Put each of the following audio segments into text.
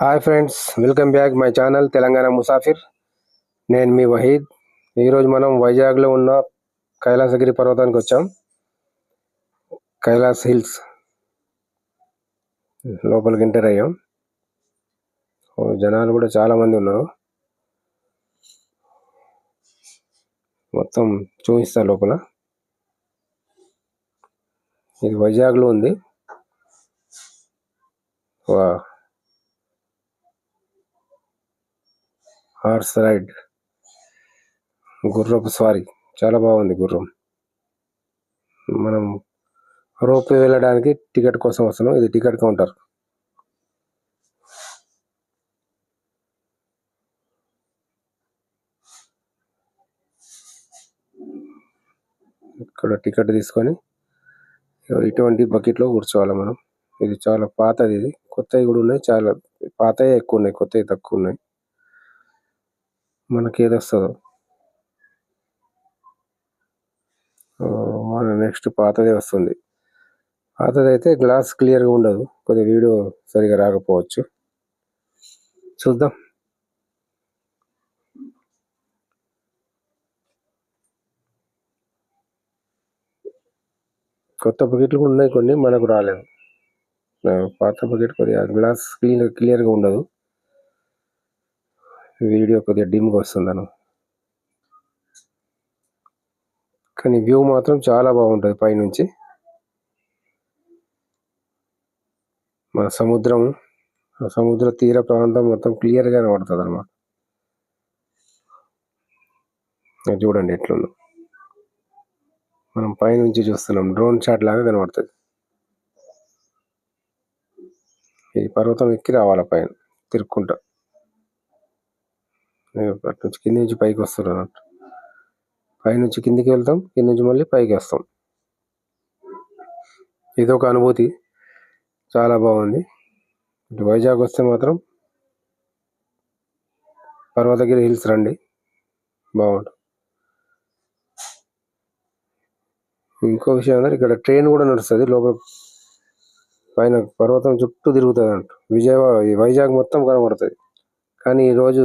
Hi friends welcome back my channel Telangana Musafir నేను మీ వహీద్ ఈరోజు మనం వైజాగ్లో ఉన్న కైలాసగిరి పర్వతానికి వచ్చాం. కైలాస్ హిల్స్. లోపలికి ఎంటర్ అయ్యాం. జనాలు కూడా చాలామంది ఉన్నారు. మొత్తం చూపిస్తా లోపల. ఇది వైజాగ్లో ఉంది. వా హార్స్ రైడ్. గుర్రపు స్వారీ. చాలా బాగుంది గుర్రం. మనం రోప్ వెళ్ళడానికి టికెట్ కోసం వస్తున్నాం. ఇది టికెట్ కౌంటర్. ఇక్కడ టికెట్ తీసుకొని ఇటువంటి బకెట్లో కూర్చోవాలి మనం. ఇది చాలా పాతది ఇది. కొత్తవి కూడా ఉన్నాయి. చాలా పాతవి ఎక్కువ ఉన్నాయి. కొత్తవి తక్కువ ఉన్నాయి. మనకి ఏది వస్తుందో మన నెక్స్ట్ పాతదే వస్తుంది. పాతది అయితే గ్లాస్ క్లియర్గా ఉండదు. కొద్దిగా వీడియో సరిగా రాకపోవచ్చు. చూద్దాం. కొత్త బకెట్లు కూడా ఉన్నాయి కొన్ని మనకు రాలేదు. పాత బకెట్ కొద్దిగా గ్లాస్ క్లీన్ క్లియర్గా ఉండదు. వీడియో కొద్దిగా డిమ్గా వస్తుందను. కానీ వ్యూ మాత్రం చాలా బాగుంటుంది పైనుంచి. మన సముద్రం ఆ సముద్ర తీర ప్రాంతం మొత్తం క్లియర్గా కనబడుతుంది అనమాట చూడండి ఎట్లుందో. మనం పైనుంచి చూస్తున్నాం డ్రోన్ షాట్ లాగా కనబడుతుంది. ఈ పర్వతం ఎక్కి రావాల పైన తిరుక్కుంటా. అటు నుంచి కింది నుంచి పైకి వస్తున్నాను అన్నట్టు. పైనుంచి కిందికి వెళ్తాం కింద నుంచి మళ్ళీ పైకి వస్తాం. ఇది ఒక అనుభూతి. చాలా బాగుంది. ఇటు వైజాగ్ వస్తే మాత్రం పర్వతగిరి హిల్స్ రండి. బాగుంటుంది. ఇంకో విషయం ఏంటంటే ఇక్కడ ట్రైన్ కూడా నడుస్తుంది. లోపల పైన పర్వతం చుట్టూ తిరుగుతుంది అంట విజయవాడ వైజాగ్ మొత్తం కనబడుతుంది. కానీ ఈరోజు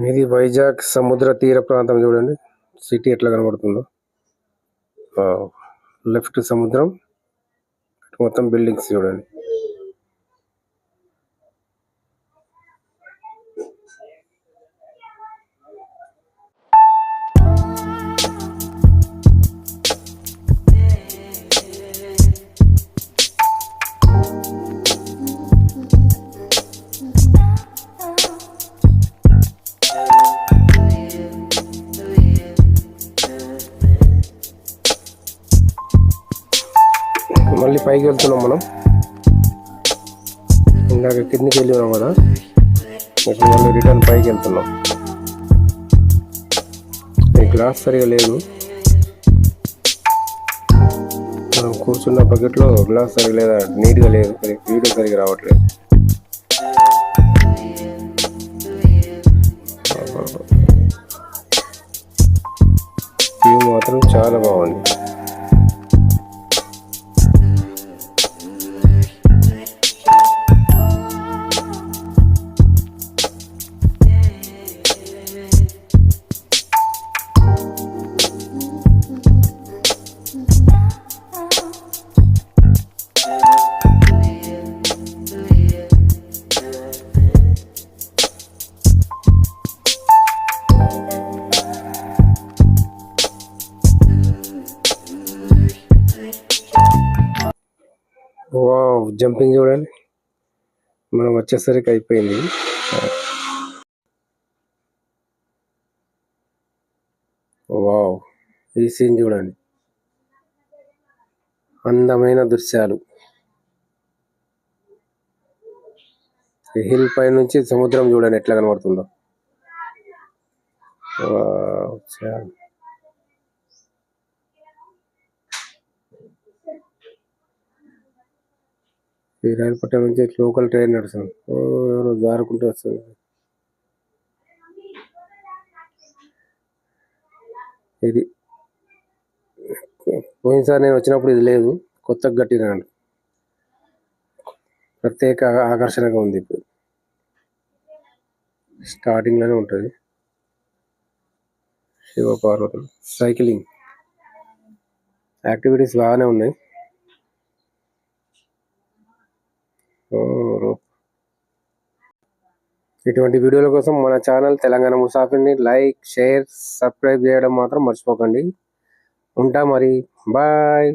ఇది వైజాగ్ సముద్ర తీర ప్రాంతం చూడండి. సిటీ ఎట్లా కనబడుతుందో. లెఫ్ట్ సముద్రం ఇటు మొత్తం బిల్డింగ్స్ చూడండి. పైకి వెళ్తున్నాం మనం. ఇందాక కిందికి వెళ్ళినాం కదా. ఇప్పుడు మళ్ళీ రిటర్న్ పైకి వెళ్తున్నాం. గ్లాస్ సరిగా లేదు. మనం కూర్చున్న బకెట్లో గ్లాస్ సరిగా లేదా నీట్గా లేదు. వీడియో సరిగా రావట్లేదు. వ్యూ మాత్రం చాలా బాగుంది. జంపింగ్ చూడండి. మనం వచ్చేసరికి అయిపోయింది. వావ్ ఈ సీన్ చూడండి. అందమైన దృశ్యాలు. హిల్ పై నుంచి సముద్రం చూడండి ఎట్లా కనబడుతుందో. ఈ చాలా నుంచి లోకల్ ట్రైన్ నడుస్తుంది. ఎవరో జారుకుంటూ వస్తుంది. ఇది పోయినసారి నేను వచ్చినప్పుడు ఇది లేదు. కొత్తగా కట్టినాను ప్రత్యేక ఆకర్షణగా ఉంది ఇప్పుడు. స్టార్టింగ్లోనే ఉంటుంది. శివ పార్వతులు. సైక్లింగ్ యాక్టివిటీస్ బాగానే ఉన్నాయి. ఇటువంటి వీడియోల కోసం మన ఛానల్ తెలంగాణ ముసాఫిర్ని లైక్ షేర్ సబ్స్క్రైబ్ చేయడం మాత్రం మర్చిపోకండి. ఉంటా మరి. బాయ్.